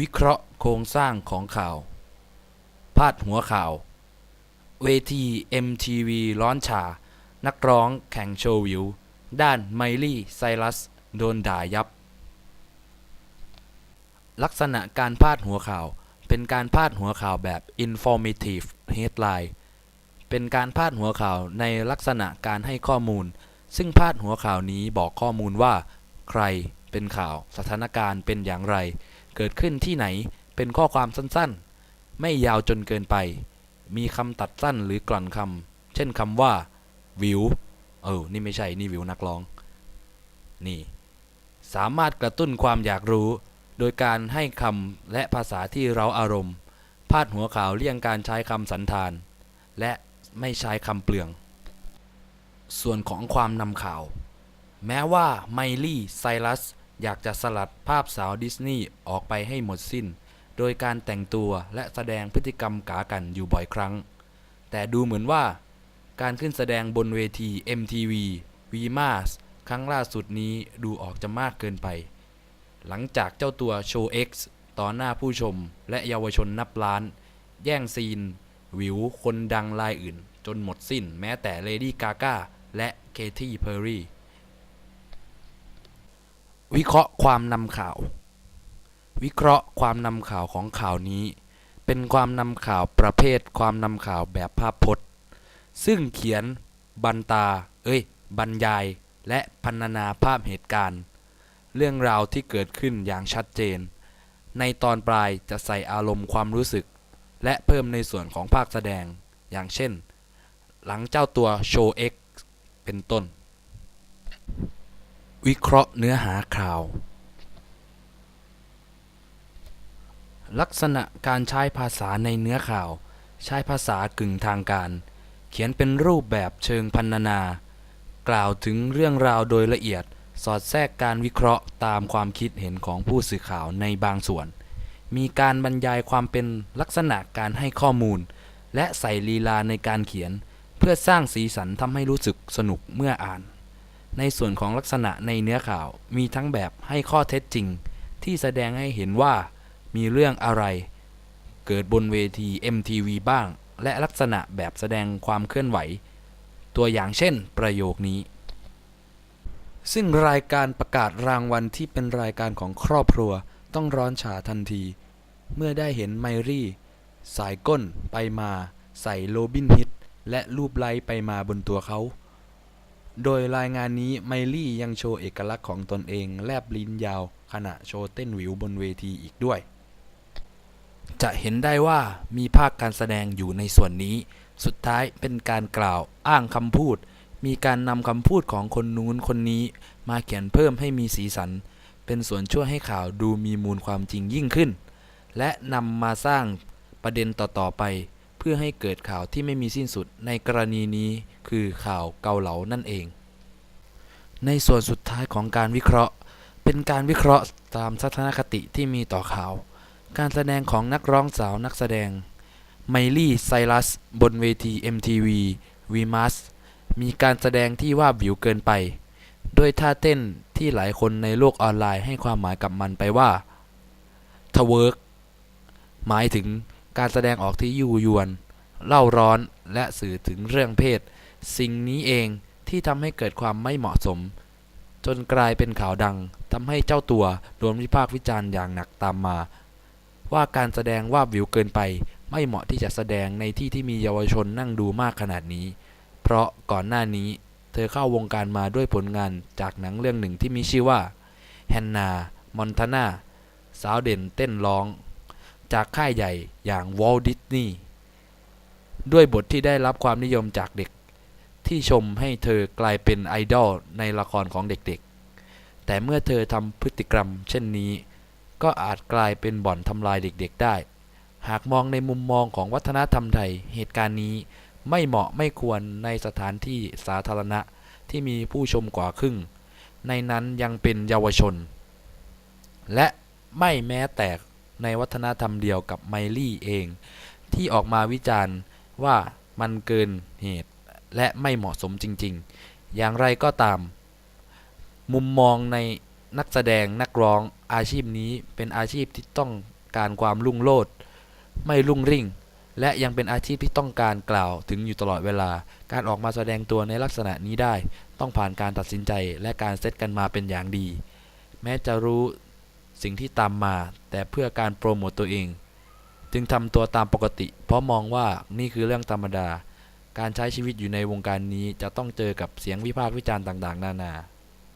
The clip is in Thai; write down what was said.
วิเคราะห์โครงสร้างของข่าว พาดหัวข่าว เวที MTV ร้อนฉา นักร้องแข่งโชว์วิว ด้านไมลี่ไซรัส โดนด่ายับ ลักษณะการพาดหัวข่าว เป็นการพาดหัวข่าวแบบ informative headline เป็นการพาดหัวข่าวในลักษณะการให้ข้อมูล ซึ่งพาดหัวข่าวนี้บอกข้อมูลว่า ใครเป็นข่าว สถานการณ์เป็นอย่างไร เกิดขึ้นที่ไหนเป็นข้อความสั้นๆ ไม่ยาวจนเกินไป มีคำตัดสั้นหรือกลั่นคำเช่นคำว่า วิว เออ นี่ไม่ใช่ นี่วิวนักร้อง นี่ สามารถกระตุ้นความอยากรู้ โดยการให้คำและภาษาที่เราอารมณ์ พาดหัวข่าวเลี่ยงการใช้คำสันธาน และไม่ใช้คำเปลือง ส่วนของความนำข่าว แม้ว่าไมลี่ไซรัส อยากจะสลัดภาพสาวดิสนีย์ออกไปให้หมดสิ้น โดยการแต่งตัวและแสดงพฤติกรรมกากันอยู่บ่อยครั้ง แต่ดูเหมือนว่า การขึ้นแสดงบนเวที MTV v m a s ครั้งล่าสุดนี้ดูออกจะมากเกินไป หลังจากเจ้าตัวโชว์ X ต่อหน้าผู้ชมและเยาวชนนับล้าน แย่งซีน วิวคนดังรายอื่น จนหมดสิ้นแม้แต่เลดี้กา g a และเคที่เพอร์รี่ วิเคราะห์ความนำข่าว วิเคราะห์ความนำข่าวของข่าวนี้ เป็นความนำข่าวประเภทความนำข่าวแบบภาพพจน์ ซึ่งเขียนบรรตา เอ้ย บรรยาย และพรรณนาภาพเหตุการณ์ เรื่องราวที่เกิดขึ้นอย่างชัดเจน ในตอนปลายจะใส่อารมณ์ความรู้สึก และเพิ่มในส่วนของภาคแสดง อย่างเช่น หลังเจ้าตัวโชว์ X เป็นต้น วิเคราะห์เนื้อหาข่าว ลักษณะการใช้ภาษาในเนื้อข่าว ใช้ภาษากึ่งทางการ เขียนเป็นรูปแบบเชิงพรรณนา กล่าวถึงเรื่องราวโดยละเอียด สอดแทรกการวิเคราะห์ตามความคิดเห็นของผู้สื่อข่าวในบางส่วน มีการบรรยายความเป็นลักษณะการให้ข้อมูล และใส่ลีลาในการเขียน เพื่อสร้างสีสันทำให้รู้สึกสนุกเมื่ออ่าน ในส่วนของลักษณะในเนื้อข่าวมีทั้งแบบให้ข้อเท็จจริง ที่แสดงให้เห็นว่ามีเรื่องอะไร เกิดบนเวที MTV บ้าง และลักษณะแบบแสดงความเคลื่อนไหว ตัวอย่างเช่น ประโยคนี้ ซึ่งรายการประกาศรางวัลที่เป็นรายการของครอบครัวต้องร้อนฉาทันที เมื่อได้เห็นไมรี่ สายก้นไปมา ใส่โรบินฮิตและรูปไล้ไปมาบนตัวเขา โดยรายงานนี้ไมลี่ยังโชว์เอกลักษณ์ของตนเองแลบลิ้นยาว ขณะโชว์เต้นหวิวบนเวทีอีกด้วย จะเห็นได้ว่ามีภาคการแสดงอยู่ในส่วนนี้ สุดท้ายเป็นการกล่าวอ้างคำพูด มีการนำคำพูดของคนนู้นคนนี้ มาเขียนเพิ่มให้มีสีสัน เป็นส่วนช่วยให้ข่าวดูมีมูลความจริงยิ่งขึ้น และนำมาสร้างประเด็นต่อๆไป พื่อให้เกิดข่าวที่ไม่มีสิ้นสุดในกรณีนี้คือข่าวเกาเหลานั่นเอง ในส่วนสุดท้ายของการวิเคราะห์ เป็นการวิเคราะห์ตามทัศนคติที่มีต่อข่าว การแสดงของนักร้องสาวนักแสดงไมลี่ไซรัสบนเวที MTV v m a s มีการแสดงที่ว่าบิวเกินไป ด้วยท่าเต้นที่หลายคนในโลกออนไลน์ให้ความหมายกับมันไปว่าทเวิร์กหมายถึง การแสดงออกที่ยู่ยวน เล่าร้อนและสื่อถึงเรื่องเพศ สิ่งนี้เองที่ทำให้เกิดความไม่เหมาะสม จนกลายเป็นข่าวดังทำให้เจ้าตัวโดนวิพากษ์วิจารณ์อย่างหนักตามมา ว่าการแสดงว่าวิวเกินไป ไม่เหมาะที่จะแสดงในที่ที่มีเยาวชนนั่งดูมากขนาดนี้ เพราะก่อนหน้านี้เธอเข้าวงการมาด้วยผลงานจากหนังเรื่องหนึ่งที่มีชื่อว่าแฮนนามอนทานาสาวเด่นเต้นร้อง จากค่ายใหญ่อย่างวอลดิสนีย์ด้วยบทที่ได้รับความนิยมจากเด็ก ที่ชมให้เธอกลายเป็นไอดอลในละครของเด็กๆ แต่เมื่อเธอทำพฤติกรรม เช่นนี้ ก็อาจกลายเป็นบ่อนทำลายเด็กๆได้ หากมองในมุมมองของวัฒนธรรมไทย เหตุการณ์นี้ไม่เหมาะไม่ควรในสถานที่สาธารณะที่มีผู้ชมกว่าครึ่ง ในนั้นยังเป็นเยาวชน และไม่แม้แต่ ในวัฒนธรรมเดียวกับไมลี่เอง ที่ออกมาวิจารณ์ว่ามันเกินเหตุและไม่เหมาะสมจริง ๆ อย่างไรก็ตาม มุมมองในนักแสดงนักร้องอาชีพนี้เป็นอาชีพที่ต้องการความรุ่งโรจน์ไม่รุ่งริ่ง และยังเป็นอาชีพที่ต้องการกล่าวถึงอยู่ตลอดเวลา การออกมาแสดงตัวในลักษณะนี้ได้ ต้องผ่านการตัดสินใจและการเซตกันมาเป็นอย่างดี แม้จะรู้ สิ่งที่ตามมา แต่เพื่อการโปรโมตตัวเอง จึงทำตัวตามปกติ เพราะมองว่านี่คือเรื่องธรรมดา การใช้ชีวิตอยู่ในวงการนี้จะต้องเจอกับเสียงวิพากษ์วิจารณ์ต่าง ๆ นานา